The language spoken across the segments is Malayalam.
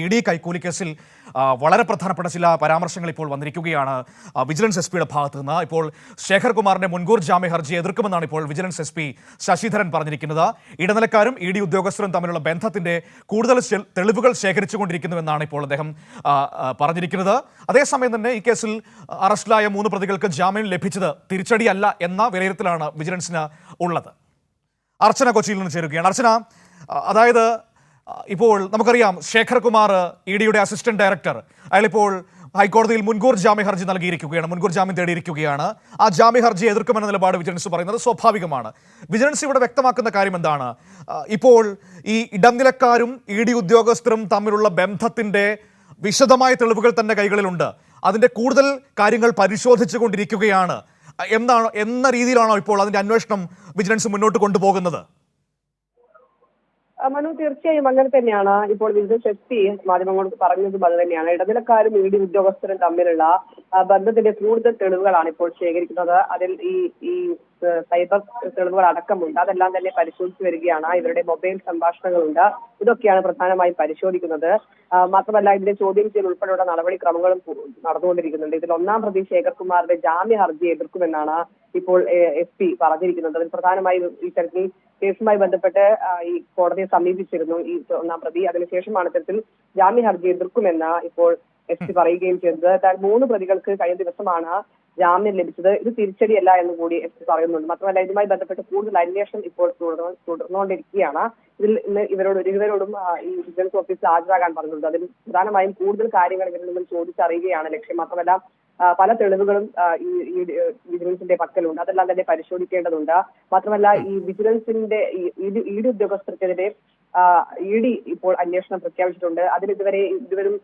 ഇ ഡി കൈക്കൂലി കേസിൽ വളരെ പ്രധാനപ്പെട്ട ചില പരാമർശങ്ങൾ ഇപ്പോൾ വന്നിരിക്കുകയാണ്. വിജിലൻസ് എസ് പിയുടെ ഭാഗത്ത് നിന്ന്. ഇപ്പോൾ ശേഖർ കുമാറിന്റെ മുൻകൂർ ജാമ്യ ഹർജി എതിർക്കുമെന്നാണ് ഇപ്പോൾ വിജിലൻസ് എസ് പി ശശിധരൻ പറഞ്ഞിരിക്കുന്നത്. ഇടനിലക്കാരും ഇ ഡി ഉദ്യോഗസ്ഥരും തമ്മിലുള്ള ബന്ധത്തിന്റെ കൂടുതൽ തെളിവുകൾ ശേഖരിച്ചുകൊണ്ടിരിക്കുന്നുവെന്നാണ് ഇപ്പോൾ അദ്ദേഹം പറഞ്ഞിരിക്കുന്നത്. അതേസമയം തന്നെ ഈ കേസിൽ അറസ്റ്റിലായ മൂന്ന് പ്രതികൾക്ക് ജാമ്യം ലഭിച്ചത് തിരിച്ചടിയല്ല എന്ന വിലയിരുത്തലാണ് വിജിലൻസിന് ഉള്ളത്. അർച്ചന കൊച്ചിയിൽ നിന്ന് ചേരുകയാണ്. അർച്ചന അതായത് ഇപ്പോൾ നമുക്കറിയാം ശേഖർ കുമാർ ഇ ഡിയുടെ അസിസ്റ്റന്റ് ഡയറക്ടർ അയാളിപ്പോൾ ഹൈക്കോടതിയിൽ മുൻകൂർ ജാമ്യ ഹർജി നൽകിയിരിക്കുകയാണ് മുൻകൂർ ജാമ്യം തേടിയിരിക്കുകയാണ്. ആ ജാമ്യ ഹർജി എതിർക്കുമെന്ന നിലപാട് വിജിലൻസ് പറയുന്നത് സ്വാഭാവികമാണ്. വിജിലൻസ് ഇവിടെ വ്യക്തമാക്കുന്ന കാര്യം എന്താണ്? ഇപ്പോൾ ഈ ഇടനിലക്കാരും ഇ ഡി ഉദ്യോഗസ്ഥരും തമ്മിലുള്ള ബന്ധത്തിന്റെ വിശദമായ തെളിവുകൾ തന്നെ കൈകളിലുണ്ട്. അതിന്റെ കൂടുതൽ കാര്യങ്ങൾ പരിശോധിച്ചു കൊണ്ടിരിക്കുകയാണ് എന്നാണ് എന്ന രീതിയിലാണോ ഇപ്പോൾ അതിന്റെ അന്വേഷണം വിജിലൻസ് മുന്നോട്ട് കൊണ്ടുപോകുന്നത്? മനു തീർച്ചയായും അങ്ങനെ തന്നെയാണ്. ഇപ്പോൾ വിവിധ ശക്തി മാധ്യമങ്ങളോട് പറഞ്ഞതും അത് തന്നെയാണ്. ഇടനിലക്കാരും ഇ ഡി ഉദ്യോഗസ്ഥരും തമ്മിലുള്ള ബന്ധത്തിന്റെ കൂടുതൽ തെളിവുകളാണ് ഇപ്പോൾ ശേഖരിക്കുന്നത്. അതിൽ ഈ ഈ സൈബർ തെളിവുകൾ അടക്കമുണ്ട്. അതെല്ലാം തന്നെ പരിശോധിച്ചു വരികയാണ്. ഇവരുടെ മൊബൈൽ സംഭാഷണങ്ങളുണ്ട്. ഇതൊക്കെയാണ് പ്രധാനമായും പരിശോധിക്കുന്നത്. മാത്രമല്ല ഇതിന്റെ ചോദ്യം ചെയ്യൽ ഉൾപ്പെടെയുള്ള നടപടിക്രമങ്ങളും നടന്നുകൊണ്ടിരിക്കുന്നുണ്ട്. ഇതിൽ ഒന്നാം പ്രതി ശേഖർകുമാറിന്റെ ജാമ്യ ഹർജി എതിർക്കുമെന്നാണ് ഇപ്പോൾ എസ് പി പറഞ്ഞിരിക്കുന്നത്. അതിൽ പ്രധാനമായും ഈ തരത്തിൽ കേസുമായി ബന്ധപ്പെട്ട് ഈ കോടതിയെ സമീപിച്ചിരുന്നു ഈ ഒന്നാം പ്രതി. അതിനുശേഷമാണ് ഇത്തരത്തിൽ ജാമ്യ ഹർജി എതിർക്കുമെന്ന് ഇപ്പോൾ എസ് പി പറയുകയും ചെയ്തത്. എന്നാൽ മൂന്ന് പ്രതികൾക്ക് കഴിഞ്ഞ ദിവസമാണ് ജാമ്യം ലഭിച്ചത്. ഇത് തിരിച്ചടിയല്ല എന്ന് കൂടി എസ് പി പറയുന്നുണ്ട്. മാത്രമല്ല ഇതുമായി ബന്ധപ്പെട്ട് കൂടുതൽ അന്വേഷണം ഇപ്പോൾ തുടർന്ന് തുടർന്നുകൊണ്ടിരിക്കുകയാണ്. ഇതിൽ ഇന്ന് ഇവരോട് ഇരുവരോടും ഈ വിജിലൻസ് ഓഫീസിൽ ഹാജരാകാൻ പറഞ്ഞിട്ടുണ്ട്. അതിൽ പ്രധാനമായും കൂടുതൽ കാര്യങ്ങൾ ഇവരിൽ നിന്നും ചോദിച്ചറിയുകയാണ് ലക്ഷ്യം. മാത്രമല്ല പല തെളിവുകളും ഈ വിജിലൻസിന്റെ പക്കലുണ്ട്. അതെല്ലാം തന്നെ പരിശോധിക്കേണ്ടതുണ്ട്. മാത്രമല്ല ഈ വിജിലൻസിന്റെ ഈ ഇ ഡി ഉദ്യോഗസ്ഥർക്കെതിരെ ഇ ഡി ഇപ്പോൾ അന്വേഷണം പ്രഖ്യാപിച്ചിട്ടുണ്ട്. അതിനിതുവരെ ഇതുവരും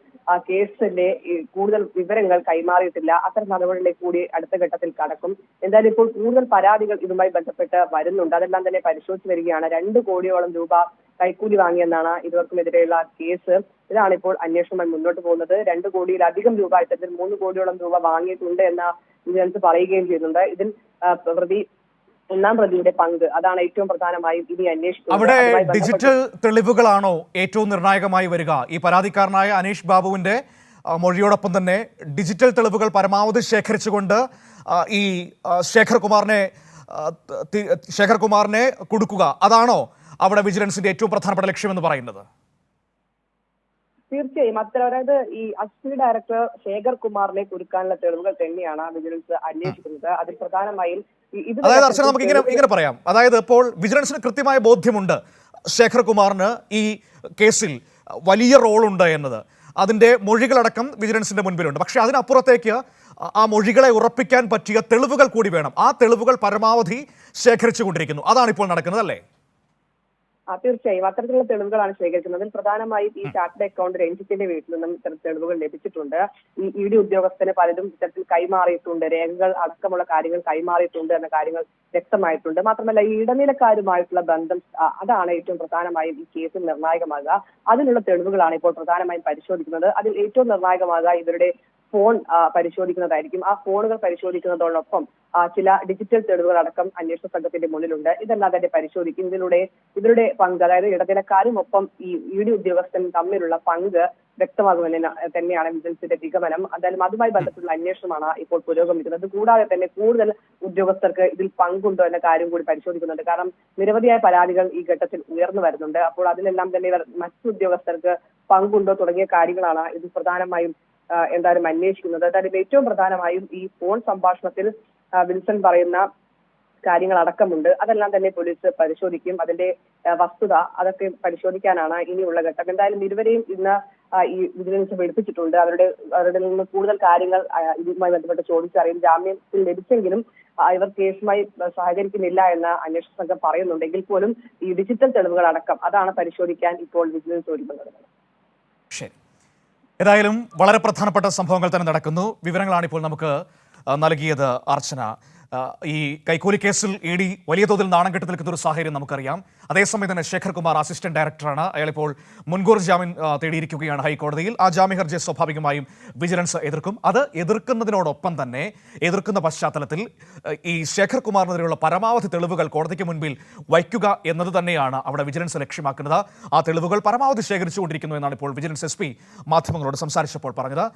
കേസിന്റെ കൂടുതൽ വിവരങ്ങൾ കൈമാറിയിട്ടില്ല. അത്തരം നടപടികളിലേക്ക് കൂടി അടുത്ത ഘട്ടത്തിൽ കടക്കും. എന്തായാലും ഇപ്പോൾ കൂടുതൽ പരാതികൾ ഇതുമായി ബന്ധപ്പെട്ട് വരുന്നുണ്ട്. അതെല്ലാം തന്നെ പരിശോധിച്ച് വരികയാണ്. രണ്ട് കോടിയോളം രൂപ കൈക്കൂലി വാങ്ങിയെന്നാണ് ഇരുവർക്കുമെതിരെയുള്ള കേസ്. ഇതാണ് ഇപ്പോൾ അന്വേഷണമായി മുന്നോട്ട് പോകുന്നത്. രണ്ട് കോടിയിലധികം രൂപ ഇത്തരത്തിൽ മൂന്ന് കോടിയോളം രൂപ വാങ്ങിയിട്ടുണ്ട് എന്ന വിജിലൻസ് പറയുകയും ചെയ്യുന്നുണ്ട്. ഇതിൽ പ്രതി ഒന്നാം പ്രതിയുടെ പങ്ക്. അതാണ് ഏറ്റവും പ്രധാനമായും ഇനി അന്വേഷിക്കുന്നത്. അവിടെ ഡിജിറ്റൽ തെളിവുകളാണോ ഏറ്റവും നിർണായകമായി വരിക? ഈ പരാതിക്കാരനായ അനീഷ് ബാബുവിന്റെ മൊഴിയോടൊപ്പം തന്നെ ഡിജിറ്റൽ തെളിവുകൾ പരമാവധി ശേഖരിച്ചുകൊണ്ട് ഈ ശേഖർകുമാറിനെ ശേഖർ കുമാറിനെ ശേഖർ കുമാറിനെ കൊടുക്കുക. അതാണോ അവിടെ വിജിലൻസിന്റെ ഏറ്റവും പ്രധാനപ്പെട്ട ലക്ഷ്യമെന്ന് പറയുന്നത്? തീർച്ചയായും. അത്തരം അതായത് ഈ അസിസ്റ്റന്റ് ഡയറക്ടർ ശേഖർ കുമാറിനെ കുരുക്കാനുള്ള തെളിവുകൾ തന്നെയാണ് വിജിലൻസ് അന്വേഷിക്കുന്നത്. അതിൽ പ്രധാനമായും അതായത് അർച്ചന നമുക്ക് ഇങ്ങനെ ഇങ്ങനെ പറയാം. അതായത് ഇപ്പോൾ വിജിലൻസിന് കൃത്യമായ ബോധ്യമുണ്ട് ശേഖർ കുമാറിന് ഈ കേസിൽ വലിയ റോളുണ്ട് എന്നത്. അതിന്റെ മൊഴികളടക്കം വിജിലൻസിന്റെ മുൻപിലുണ്ട്. പക്ഷേ അതിനപ്പുറത്തേക്ക് ആ- മൊഴികളെ ഉറപ്പിക്കാൻ പറ്റിയ തെളിവുകൾ കൂടി വേണം. ആ തെളിവുകൾ പരമാവധി ശേഖരിച്ചുകൊണ്ടിരിക്കുന്നു. അതാണ് ഇപ്പോൾ നടക്കുന്നത് അല്ലേ? തീർച്ചയായും. അത്തരത്തിലുള്ള തെളിവുകളാണ് ശേഖരിക്കുന്നത്. അതിൽ പ്രധാനമായും ഈ ചാർട്ടേഡ് അക്കൗണ്ട് രഞ്ജിത്തിന്റെ വീട്ടിൽ നിന്നും ഇത്തരം തെളിവുകൾ ലഭിച്ചിട്ടുണ്ട്. ഈ ഇ ഡി ഉദ്യോഗസ്ഥന് പലരും ഇത്തരത്തിൽ കൈമാറിയിട്ടുണ്ട്. രേഖകൾ അടക്കമുള്ള കാര്യങ്ങൾ കൈമാറിയിട്ടുണ്ട് എന്ന കാര്യങ്ങൾ വ്യക്തമായിട്ടുണ്ട്. മാത്രമല്ല ഈ ഇടനിലക്കാരുമായിട്ടുള്ള ബന്ധം അതാണ് ഏറ്റവും പ്രധാനമായും ഈ കേസിൽ നിർണായകമാകുക. അതിനുള്ള തെളിവുകളാണ് ഇപ്പോൾ പ്രധാനമായും പരിശോധിക്കുന്നത്. അതിൽ ഏറ്റവും നിർണായകമാകുക ഇവരുടെ ഫോൺ പരിശോധിക്കുന്നതായിരിക്കും. ആ ഫോണുകൾ പരിശോധിക്കുന്നതോടൊപ്പം ചില ഡിജിറ്റൽ തെളിവുകൾ അടക്കം അന്വേഷണ സംഘത്തിന്റെ മുന്നിലുണ്ട്. ഇതെല്ലാം തന്നെ പരിശോധിക്കും. ഇതിലൂടെ ഇവരുടെ പങ്ക് അതായത് ഇടനിലക്കാരും ഒപ്പം ഈ ഇ ഡി ഉദ്യോഗസ്ഥൻ തമ്മിലുള്ള പങ്ക് വ്യക്തമാകുമെന്ന് തന്നെയാണ് വിജിലൻസിന്റെ നിഗമനം. എന്തായാലും അതുമായി ബന്ധപ്പെട്ടുള്ള അന്വേഷണമാണ് ഇപ്പോൾ പുരോഗമിക്കുന്നത്. കൂടാതെ തന്നെ കൂടുതൽ ഉദ്യോഗസ്ഥർക്ക് ഇതിൽ പങ്കുണ്ടോ എന്ന കാര്യം കൂടി പരിശോധിക്കുന്നുണ്ട്. കാരണം നിരവധിയായ പരാതികൾ ഈ ഘട്ടത്തിൽ ഉയർന്നു വരുന്നുണ്ട്. അപ്പോൾ അതിലെല്ലാം തന്നെ ഇവർ മറ്റു ഉദ്യോഗസ്ഥർക്ക് പങ്കുണ്ടോ തുടങ്ങിയ കാര്യങ്ങളാണ് ഇത് പ്രധാനമായും എന്തായാലും അന്വേഷിക്കുന്നത്. എന്തായാലും ഏറ്റവും പ്രധാനമായും ഈ ഫോൺ സംഭാഷണത്തിൽ വിൽസൺ പറയുന്ന കാര്യങ്ങൾ അടക്കമുണ്ട് അതെല്ലാം തന്നെ പോലീസ് പരിശോധിക്കും. അതിന്റെ വസ്തുത അതൊക്കെ പരിശോധിക്കാനാണ് ഇനിയുള്ള ഘട്ടം. എന്തായാലും ഇരുവരെയും ഇന്ന് ഈ വിജിലൻസ് വിളിപ്പിച്ചിട്ടുണ്ട്. അവരുടെ അവരുടെ നിന്ന് കൂടുതൽ കാര്യങ്ങൾ ഇതുമായി ബന്ധപ്പെട്ട് ചോദിച്ചറിയും ജാമ്യത്തിൽ ലഭിച്ചെങ്കിലും ഇവർ കേസുമായി സഹകരിക്കുന്നില്ല എന്ന് അന്വേഷണ സംഘം പറയുന്നുണ്ടെങ്കിൽ പോലും ഈ ഡിജിറ്റൽ തെളിവുകൾ അടക്കം അതാണ് പരിശോധിക്കാൻ ഇപ്പോൾ വിജിലൻസ് ഒരുങ്ങുന്നത്. ശരി. ഏതായാലും വളരെ പ്രധാനപ്പെട്ട സംഭവങ്ങൾ തന്നെ നടക്കുന്നു. വിവരങ്ങളാണ് ഇപ്പോൾ നമുക്ക് നൽകിയത് അർച്ചന. ഈ കൈക്കൂലി കേസിൽ ഇ ഡി വലിയ തോതിൽ നാണം കെട്ടി നിൽക്കുന്ന ഒരു സാഹചര്യം നമുക്കറിയാം. അതേസമയം തന്നെ ശേഖർ കുമാർ അസിസ്റ്റന്റ് ഡയറക്ടറാണ് അയാളിപ്പോൾ മുൻകൂർ ജാമ്യം തേടിയിരിക്കുകയാണ് ഹൈക്കോടതിയിൽ. ആ ജാമ്യ ഹർജി സ്വാഭാവികമായും വിജിലൻസ് എതിർക്കും. അത് എതിർക്കുന്നതിനോടൊപ്പം തന്നെ എതിർക്കുന്ന പശ്ചാത്തലത്തിൽ ഈ ശേഖർ കുമാറിനെതിരെയുള്ള പരമാവധി തെളിവുകൾ കോടതിക്ക് മുൻപിൽ വയ്ക്കുക എന്നത് തന്നെയാണ് അവിടെ വിജിലൻസ് ലക്ഷ്യമാക്കുന്നത്. ആ തെളിവുകൾ പരമാവധി ശേഖരിച്ചുകൊണ്ടിരിക്കുന്നു എന്നാണ് ഇപ്പോൾ വിജിലൻസ് എസ് പി മാധ്യമങ്ങളോട് സംസാരിച്ചപ്പോൾ പറഞ്ഞത്.